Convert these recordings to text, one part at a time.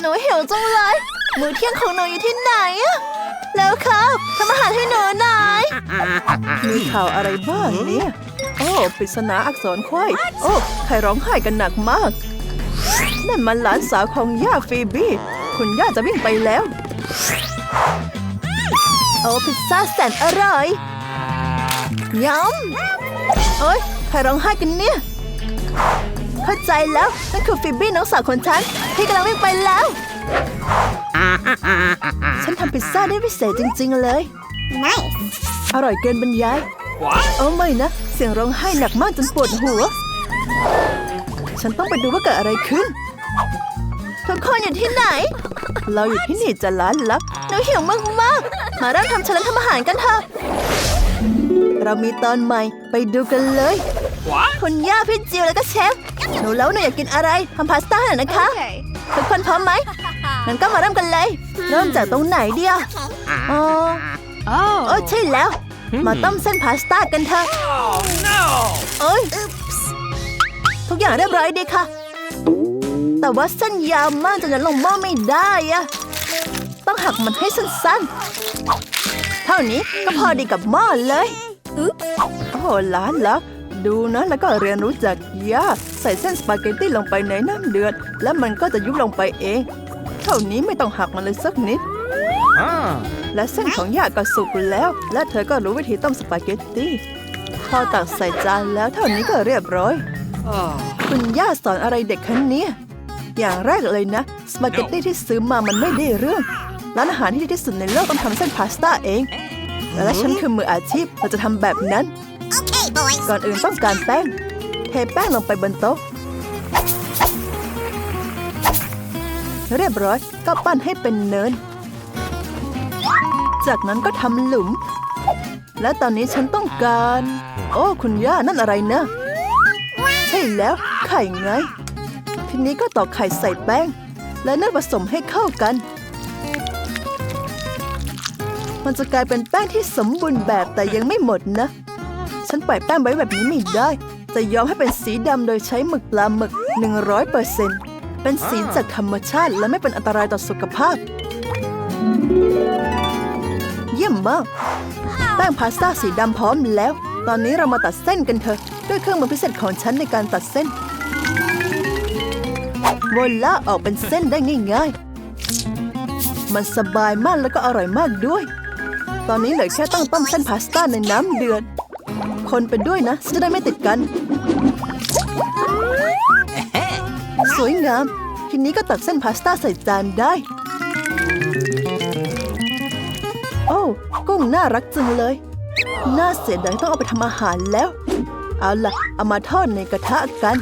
หนูหิวจังเลย มื้อเที่ยงของหนูอยู่ที่ไหนอะแล้วครับทำอาหารให้หนูหน่อย มีข่าวอะไรบ้างเนี่ย โอ้ปริศนาอักษรไขว้โอ้ใครร้องไห้กันหนักมาก นั่นมันหลานสาวของย่าฟีบี้คุณย่าจะวิ่งไปแล้ว โอ้พิซซ่าแสนอร่อยยำเอ้ยใครร้องไห้กันเนี่ย เข้าใจแล้วนั่นคือฟิบบี้น้องสาวของฉันที่กำลังวิ่งไปแล้ว ฉันทำพิซซ่าได้พิเศษจริง ๆ เลยอร่อยเกินบรรยาย โอ้ไม่นะ เสียงร้องไห้หนักมากจนปวดหัว ฉันต้องไปดูว่าเกิดอะไรขึ้น ทุกคนอยู่ที่ไหน เราอยู่ที่นี่จะล้านลับหนูหิวมากๆ มาเริ่มทำชาเลนจ์ทำอาหารกันเถอะ เรามีตอนใหม่ไปดูกันเลย คุณย่าพี่จิวแล้วก็เชฟ หนูแล้วหนูอยากกินอะไรทำพาสต้าหน่อยนะคะ ทุกคนพร้อมไหมงั้นก็มาเริ่มกันเลย เริ่มจากตรงไหนเดียวอ๋อโอ้ใช่แล้ว มาต้มเส้นพาสต้ากันเถอะเอ้ยทุกอย่างเรียบร้อยดีค่ะ แต่ว่าเส้นยาวมากจนจะลงหม้อไม่ได้อะต้องหักมันให้สั้นๆ เท่านี้ก็พอดีกับหม้อเลย โอ้หลานลัก ดูนะ แล้วก็เรียนรู้จากย่าใส่เส้นสปาเกตตี้ลงไปในน้ำเดือด แล้วมันก็จะยุบลงไปเอง เท่านี้ไม่ต้องหักมันเลยสักนิด Ah. และเส้นของย่าก็สุกแล้ว และเธอก็รู้วิธีต้มสปาเกตตี้พอตักใส่จานแล้วเท่านี้ก็เรียบร้อยคุณย่าสอนอะไรเด็กคนนี้อย่างแรกเลยนะสปาเกตตี้ที่ซื้อมามันไม่ได้เรื่องร้านอาหารที่ดีที่สุดในโลกต้องทำเส้นพาสต้าเอง และฉันคือมืออาชีพเราจะทำแบบนั้น ก่อนอื่นต้องการแป้ง เทแป้งลงไปบนโต๊ะ เรียบร้อยก็ปั้นให้เป็นเนิน จากนั้นก็ทำหลุม และตอนนี้ฉันต้องการ โอ้ คุณย่านั่นอะไรนะใช่แล้วไข่ไง ทีนี้ก็ตอกไข่ใส่แป้ง และนวดผสมให้เข้ากัน มันจะกลายเป็นแป้งที่สมบูรณ์แบบแต่ยังไม่หมดนะ ฉันปล่อยแป้งไว้แบบนี้ไม่ได้ จะยอมให้เป็นสีดำโดยใช้หมึกปลาหมึก 100%เป็นสีจากธรรมชาติและไม่เป็นอันตรายต่อสุขภาพ เยี่ยมมาก แป้งพาสต้าสีดำพร้อมแล้ว ตอนนี้เรามาตัดเส้นกันเถอะด้วยเครื่องมือพิเศษของฉันในการตัดเส้นโวล่าออกเป็นเส้นได้ง่ายๆ มันสบายมากแล้วก็อร่อยมากด้วย ตอนนี้เหลือแค่ต้องต้มเส้นพาสต้าในน้ำเดือด คนไปด้วยนะจะได้ไม่ติดกัน สวยงาม ทีนี้ก็ตักเส้นพาสต้าใส่จานได้ โอ้กุ้งน่ารักจังเลย น่าเสียดายต้องเอาไปทำอาหารแล้ว เอาล่ะ เอามาทอดในกระทะกัน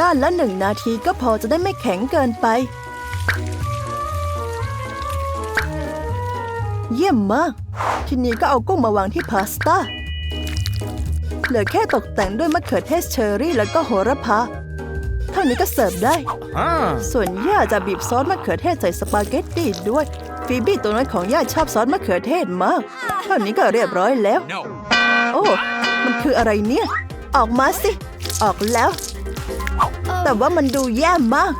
ด้านละหนึ่งนาทีก็พอจะได้ไม่แข็งเกินไป เยี่ยมมาก ทีนี้ก็เอากุ้งมาวางที่พาสต้า เหลือแค่ตกแต่งด้วยมะเขือเทศเชอร์รี่แล้วก็โหระพา เท่านี้ก็เสิร์ฟได้ Ah. ส่วนย่าจะบีบซอสมะเขือเทศใส่สปาเกตตี้ด้วย ฟีบี้ตัวน้อยของย่าชอบซอสมะเขือเทศมาก เท่านี้ก็เรียบร้อยแล้ว No. โอ้ มันคืออะไรเนี่ย ออกมาสิ ออกแล้ว แต่ว่ามันดูแย่มาก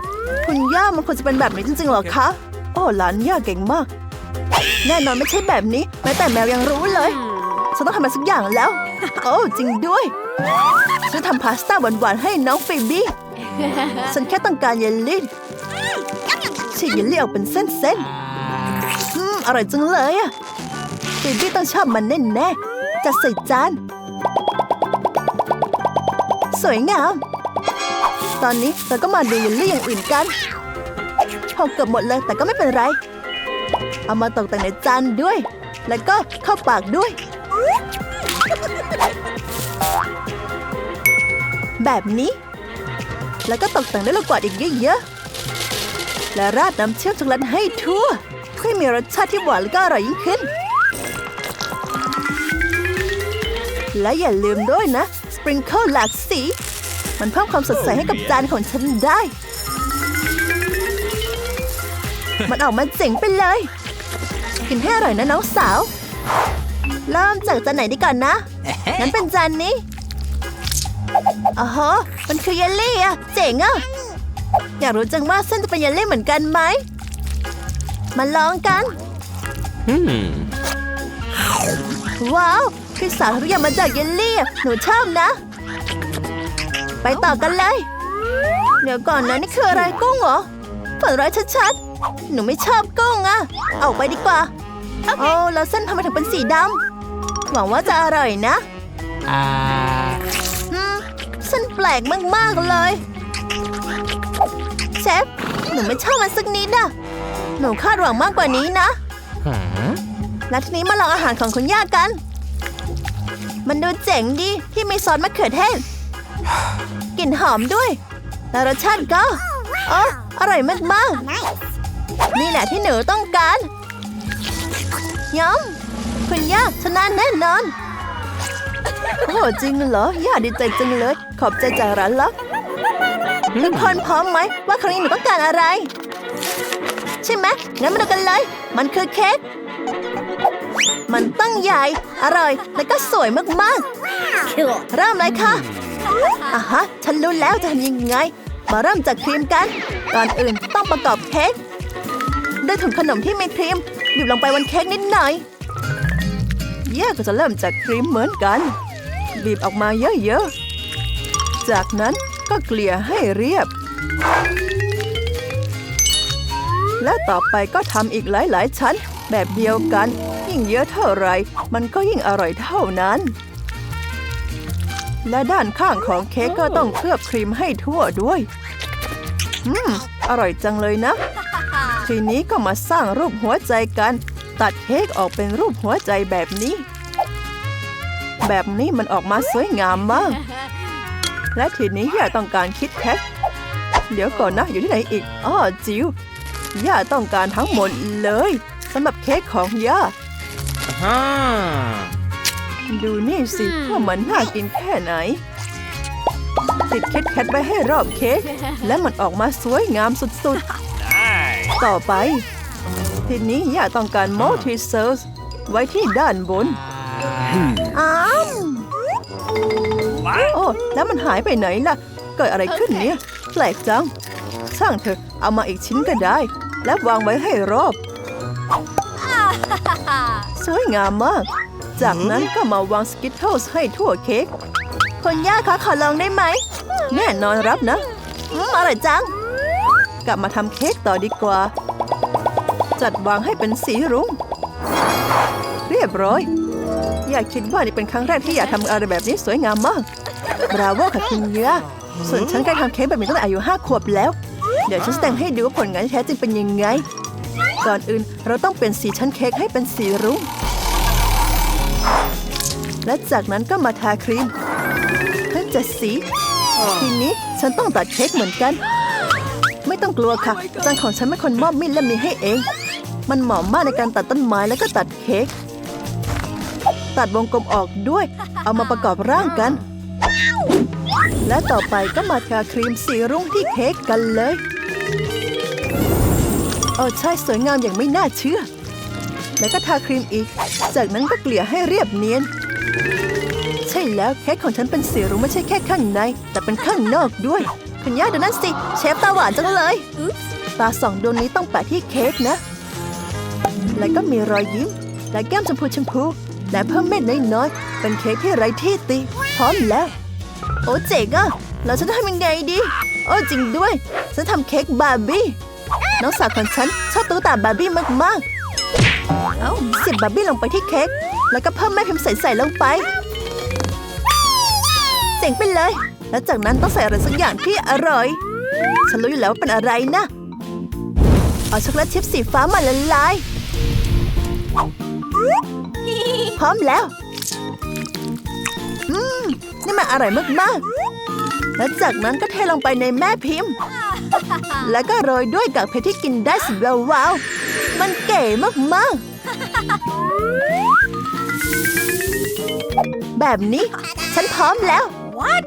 คุณย่ามันควรจะเป็นแบบนี้จริงๆเหรอคะ โอ้หลานย่าเก่งมาก แน่นอนไม่ใช่แบบนี้ แม้แต่แมวยังรู้เลย ฉันต้องทำอะไรสักอย่างแล้ว โอ้จริงด้วย ฉันทำพาสต้าหวานๆให้น้องฟีบี้ฉันแค่ต้องการเยลลี่ฉีกเยลลี่ออกเป็นเส้นๆอืมอร่อยจังเลยอะฟีบี้ต้องชอบมันแน่ๆจะใส่จาน สวยงาม ตอนนี้เราก็มาดูเยลลี่อย่างอื่นกันหกเกือบหมดเลยแต่ก็ไม่เป็นไร เอามาตกแต่งในจานด้วย แล้วก็เข้าปากด้วย แบบนี้ แล้วก็ตกแต่งด้วยลูกกวาดอีกเยอะๆ และราดน้ำเชื่อมช็อกโกแลตให้ทั่ว เพื่อให้มีรสชาติที่หวานและก็อร่อยยิ่งขึ้น และอย่าลืมด้วยนะ สปริงเกิลหลากสี มันเพิ่มความสดใสให้กับจานของฉันได้ มันออกมาเจ๋งไปเลย กินให้อร่อยนะน้องสาว เริ่มจากจานไหนดีก่อนนะ งั้นเป็นจานนี้ อ๋อฮะมันคือเยลลี่อะเจ๋งอะอยากรู้จังว่าเส้นจะเป็นเยลลี่เหมือนกันไหม มาลองกัน Hmm. ว้าวพิซซ่าทุกอย่างมาจากเยลลี่อะหนูชอบนะ ไปต่อกันเลย เดี๋ยวก่อนนะนี่คืออะไรกุ้งเหรอฝันร้ายชัดๆ หนูไม่ชอบกุ้งอะออกไปดีกว่า โอ้แล้วเส้นทำไมถึงเป็นสีดำหวังว่าจะอร่อยนะ Ah. อืมเส้นแป ลกมากๆเลยเชฟหนูไม่ชอบมันสักนิดอะหนูคาดหวังมากกว่านี้นะและทีนี้มาลองอาหารของคุณย่ากัน มันดูเจ๋งดีที่มีซอสมะเขือเทศกลิ่นหอมด้วย และรสชาติก็อ๋ออร่อยมากๆนี่แหละที่หนูต้องการยำคุณย่าชนะแน่นอน โอ้จริงเหรอ ย่าดีใจจังเลย ขอบใจจากร้านลักทุกคนพร้อมไหม ว่าครั้งนี้หนูต้องการอะไร ใช่ไหมงั้นมาดูกันเลย มันคือเค้กมันตั้งใหญ่ อร่อย และก็สวยมากๆ เริ่มเลยค่ะอะฮะ ฉันรู้แล้วจะทำยังไง มาเริ่มจากครีมกัน ก่อนอื่นต้องประกอบเค้กด้วยถุงขนมที่มีครีมบีบลงไปบนเค้กนิดหน่อย ย่ก็จะเริ่มจากครีมเหมือนกัน บีบออกมาเยอะๆ จากนั้นก็เกลี่ยให้เรียบ และต่อไปก็ทำอีกหลายๆ ชั้นแบบเดียวกัน ยิ่งเยอะเท่าไร มันก็ยิ่งอร่อยเท่านั้น และด้านข้างของเค้กก็ต้องเคลือบครีมให้ทั่วด้วย อืม อร่อยจังเลยนะ ทีนี้ก็มาสร้างรูปหัวใจกัน ตัดเค้กออกเป็นรูปหัวใจแบบนี้ แบบนี้มันออกมาสวยงามมาก และทีนี้ย่าต้องการคิดแคทเดี๋ยวก่อนนะอยู่ที่ไหนอีกอ้อจิวย่าต้องการทั้งหมดเลยสำหรับเค้กของย่า Uh-huh. ดูนี่สิว่ามันน่ากินแค่ไหน ติดคิดแคทไว้ให้รอบเค้กและมันออกมาสวยงามสุด Nice. ๆต่อไป ทีนี้ย่าต้องการม u l t i c e l s ไว้ที่ด้านบน อ้าวโอ้ แล้วมันหายไปไหนล่ะ เกิดอะไรขึ้นเนี่ย แปลกจัง ช่างเถอะ เอามาอีกชิ้นก็ได้ แล้ววางไว้ให้รอบ สวยงามมาก จากนั้นก็มาวางสกิทเทิลให้ทั่วเค้กคุณย่าคะขอลองได้ไหม แน่นอนรับนะอืมอร่อยจัง กลับมาทำเค้กต่อดีกว่า จัดวางให้เป็นสีรุ้ง เรียบร้อย อยากคิดว่านี่เป็นครั้งแรกที่อยากทำอะไรแบบนี้สวยงามมาก บราโวค่ะคุณเยอะส่วนฉันเคยทำเค้กแบบนี้ตั้งแต่อายุห้าขวบแล้ว เดี๋ยวฉันแสดงให้ดูว่าผลงานแท้จริงเป็นยังไง ก่อนอื่นเราต้องเปลี่ยนสีชั้นเค้กให้เป็นสีรุ้ง และจากนั้นก็มาทาครีมเพื่อจะสี ทีนี้ฉันต้องตัดเค้กเหมือนกัน ไม่ต้องกลัวค่ะจานของฉันเป็นคนมอบมีดและมีให้เอง มันเหมาะมากในการตัดต้นไม้แล้วก็ตัดเค้ก ตัดวงกลมออกด้วย เอามาประกอบร่างกัน และต่อไปก็มาทาครีมสีรุ้งที่เค้กกันเลยโอ้ใช่สวยงามอย่างไม่น่าเชื่อ แล้วก็ทาครีมอีก จากนั้นก็เกลี่ยให้เรียบเนียน ใช่แล้วเค้กของฉันเป็นสีรุ้งไม่ใช่แค่ข้างใน แต่เป็นข้างนอกด้วย คุณย่าดูนั่นสิ เชฟตาหวานจังเลย ตาสองดวงนี้ต้องแปะที่เค้กนะ แล้วก็มีรอยยิ้ม และแก้มชมพูชมพู และเพิ่มเม็ดน้อยๆ เป็นเค้กที่ไร้ที่ติ พร้อมแล้ว โอ้เจ๋งอะแล้วฉันจะทำยังไงดี โอ้จริงด้วย ฉันทำเค้กบาร์บี้น้องสาวของฉันชอบตุ๊กตาบาร์บี้มากๆ เอาเสียบบาร์บี้ลงไปที่เค้กแล้วก็เพิ่มแม่พิมพ์ใส่ๆลงไป เจ๋งไปเลย แล้วจากนั้นต้องใส่อะไรสักอย่างที่อร่อย ฉันรู้อยู่แล้วว่าเป็นอะไรนะ เอาช็อกโกแลตชิพสีฟ้ามาละลาย พร้อมแล้วอืมนี่มันอร่อยมากๆ แล้วจากนั้นก็เทลงไปในแม่พิมพ์ แล้วก็โรยด้วยกากเพชรที่กินได้สุดว้าวๆมันเก๋มากๆ แบบนี้ฉันพร้อมแล้ว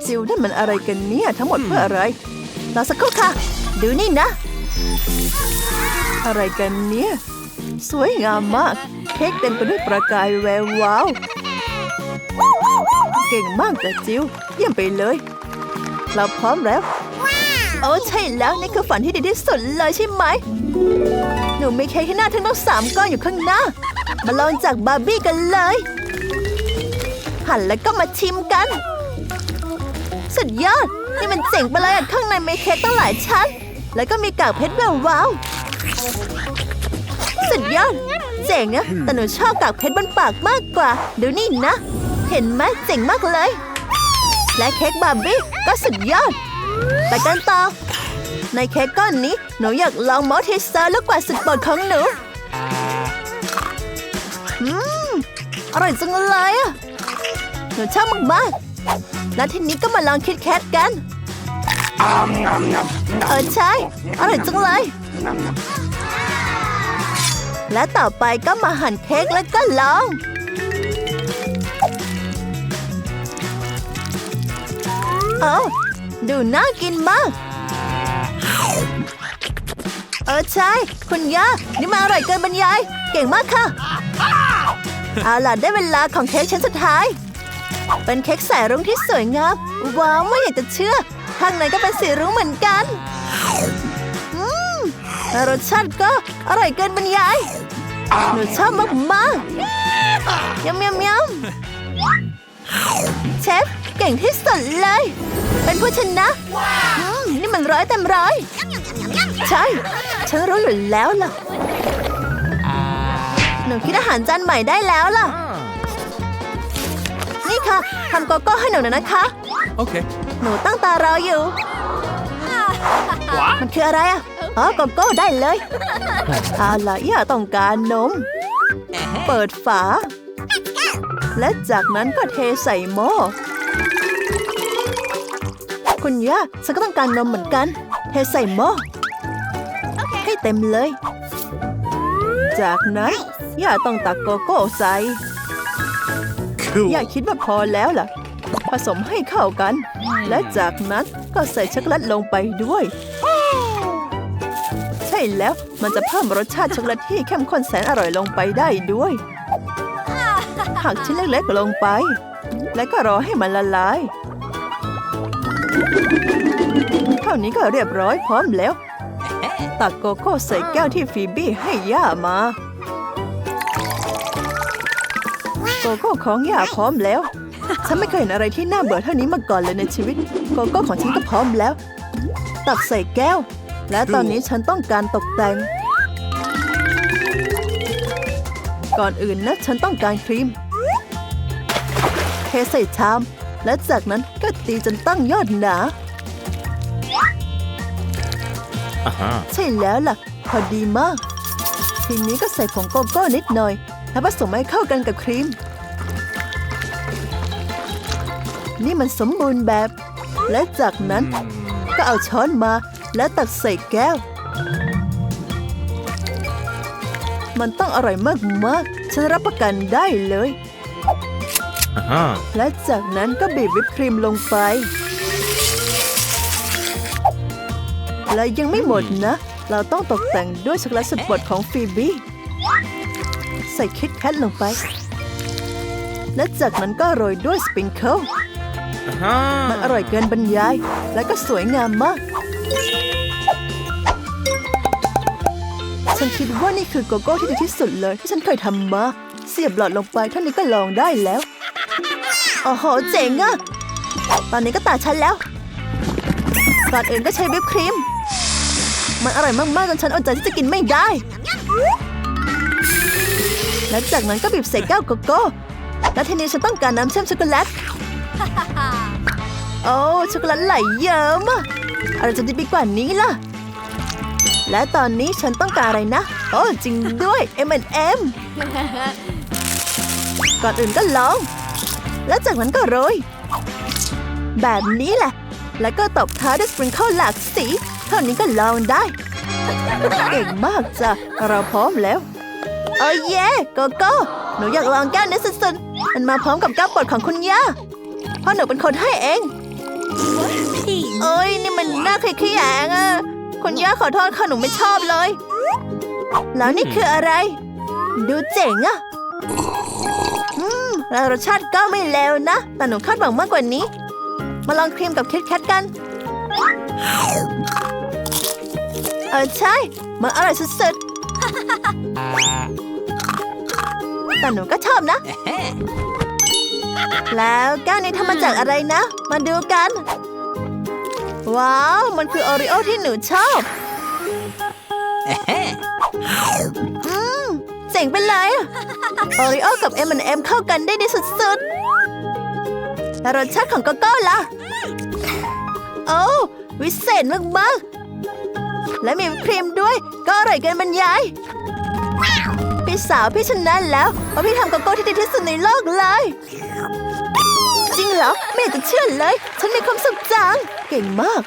จิวนั่นมันอะไรกันเนี่ยทั้งหมดเพื่ออะไรรอสักครู่ค่ะ ดูนี่นะ อะไรกันเนี่ย สวยงามมาก เค้กเต็มไปด้วยประกายแวววาว เก่งมากแต่จิวเยี่ยมไปเลย เราพร้อมแล้ว โอ้ใช่แล้วนี่คือฝันที่ดีที่สุดเลยใช่ไหม หนูมีเค้กที่น่าทึ่งต้องสามก้อนอยู่ข้างหน้า มาลองจากบาร์บี้กันเลย หั่นแล้วก็มาชิมกัน สุดยอด นี่มันเจ๋งไปเลยอะข้างในมีเค้กตั้งหลายชั้น แล้วก็มีกากเพชรแวววาว สุดยอด เจ๋งอะแต่หนูชอบกากเพชรบนปากมากกว่า ดูนี่นะ เห็นไหมเจ๋งมากเลย และเค้กบาร์บี้ก็สุดยอด ไปกันต่อ ในเค้กก้อนนี้หนูอยากลองมอสเทสเซอร์ลูกกว่าดสุดโปรดของหนูอืมอร่อยจังเลยอะหนูชอบมากๆแล้วทีนี้ก็มาลองคิดแคทกัน เออใช่ อร่อยจังเลย และต่อไปก็มาหั่นเค้กแล้วก็ลอง โอ้ดูน่ากินมากเออใช่ คุณย่านี่มาอร่อยเกินบรรยาย เก่งมากค่ะ เอาล่ะได้เวลาของเค้กชั้นสุดท้าย เป็นเค้กสายรุ้งที่สวยงาม ว้าว ไม่อยากจะเชื่อ ข้างในก็เป็นสีรุ้งเหมือนกัน และรสชาติก็อร่อยเกินบรรยายหนูชอบมากๆยำยำยำเชฟเก่งที่สุดเลย เป็นผู้ชนะอืมนี่มันร้อยเต็มร้อย ใช่ ฉันรู้อยู่แล้วล่ะอ่าหนูคิดอาหารจานใหม่ได้แล้วล่ะ นี่ค่ะทำโกโก้ให้หนูหน่อยนะคะ Okay. หนูตั้งตารออยู่ มันคืออะไรอะ อ๋อโกโก้ได้เลยเอาล่ะย่าต้องการนม เปิดฝา และจากนั้นก็เทใส่หม้อคุณย่าฉันก็ต้องการนมเหมือนกัน เทใส่หม้อให้เต็มเลย จากนั้นย่าต้องตักโกโก้ใส่ Cool. ย่าคิดว่าพอแล้วล่ะ ผสมให้เข้ากัน และจากนั้นก็ใส่ช็อกโกแลตลงไปด้วยใช่แล้ว มันจะเพิ่มรสชาติช็อกโกแลตที่เข้มข้นแสนอร่อยลงไปได้ด้วย หักชิ้นเล็กๆลงไป แล้วก็รอให้มันละลาย เท่านี้ก็เรียบร้อยพร้อมแล้ว ตักโกโก้ใส่แก้วที่ฟีบี้ให้ย่ามา โกโก้ของย่าพร้อมแล้ว ฉันไม่เคยเห็นอะไรที่น่าเบื่อเท่านี้มาก่อนเลยในชีวิต โกโก้ของฉันก็พร้อมแล้ว ตักใส่แก้ว และตอนนี้ฉันต้องการตกแต่ง ก่อนอื่นนะฉันต้องการครีม เทใส่ชาม และจากนั้นก็ตีจนตั้งยอดหนา Uh-huh. ใช่แล้วล่ะ พอดีมาก ทีนี้ก็ใส่ผงโกโก้นิดหน่อย แล้วผสมให้เข้ากันกับครีม นี่มันสมบูรณ์แบบ และจากนั้นก็เอาช้อนมา แล้วตักใส่แก้ว มันต้องอร่อยมากๆ ฉันรับประกันได้เลย Uh-huh. และจากนั้นก็บีบวิปครีมลงไป และยังไม่หมดนะ เราต้องตกแต่งด้วยช็อกโกแลตสุดโปรดของฟีบี้ใส่คิดแคทลงไป และจากนั้นก็โรยด้วยสปริงเกิล Uh-huh. มันอร่อยเกินบรรยาย และก็สวยงามมาก นคิดว่านี่คือโกโก้ที่ดีที่สุดเลย ที่ฉันเคยทำมา เสียบหลอดลงไปเท่านี้ก็ลองได้แล้วโอ้โหเจ๋งอะตอนนี้ก็ตาฉันแล้วก่อนอื่นก็ใช้วิปครีม มันอร่อยมากๆจนฉันอดใจที่จะกินไม่ได้ และจากนั้นก็บีบใส่แก้วโกโก้ และทีนี้ฉันต้องการน้ำเชื่อมช็อกโกแลต โอ้ช็อกโกแลตไหลเยิ้มอะอะไรจะดีไปกว่านี้ล่ะ และตอนนี้ฉันต้องการอะไรนะ โอ้จริงด้วย M&M ก่อนอื่นก็ลอง แล้วจากนั้นก็โรย แบบนี้แหละ แล้วก็ตบท้ายด้วยสปริงเกิลหลากสี เท่านี้ก็ลองได้ เก่งมากจ้ะ เราพร้อมแล้ว โอ้เย่โกโก้หนูอยากลองแก้วนี้สุดๆ มันมาพร้อมกับแก้วโปรดของคุณย่าเพราะหนูเป็นคนให้เอง เอ้ยนี่มันน่าขยแยงอะคุณ ย่าขอโทษค่ะหนูไม่ชอบเลย แล้วนี่คืออะไร ดูเจ๋งอะอืมแล้วรสชาติก็ไม่เลวนะ แต่หนูคาดหวังมากกว่านี้ มาลองครีมกับคิดแคทกัน เออใช่ มันอร่อยสุดๆ แต่หนูก็ชอบนะ แล้วแก้วนี้ทำมาจากอะไรนะ มาดูกัน ว้าว มันคือโอริโอที่หนูชอบอืมเจ๋งไปเลยโอริโอกับ M&M เข้ากันได้ดีสุดๆแล้วรสชาติของโกโก้ล่ะ โอ้วิเศษมากๆ และมีวิปครีมด้วย ก็อร่อยเกินบรรยาย พี่สาวพี่ชนะแล้วเพราะพี่ทำโกโก้ที่ดีที่สุดในโลกเลย จริงเหรอ ไม่อยากจะเชื่อเลย ฉันมีความสุขจัง เก่งมาก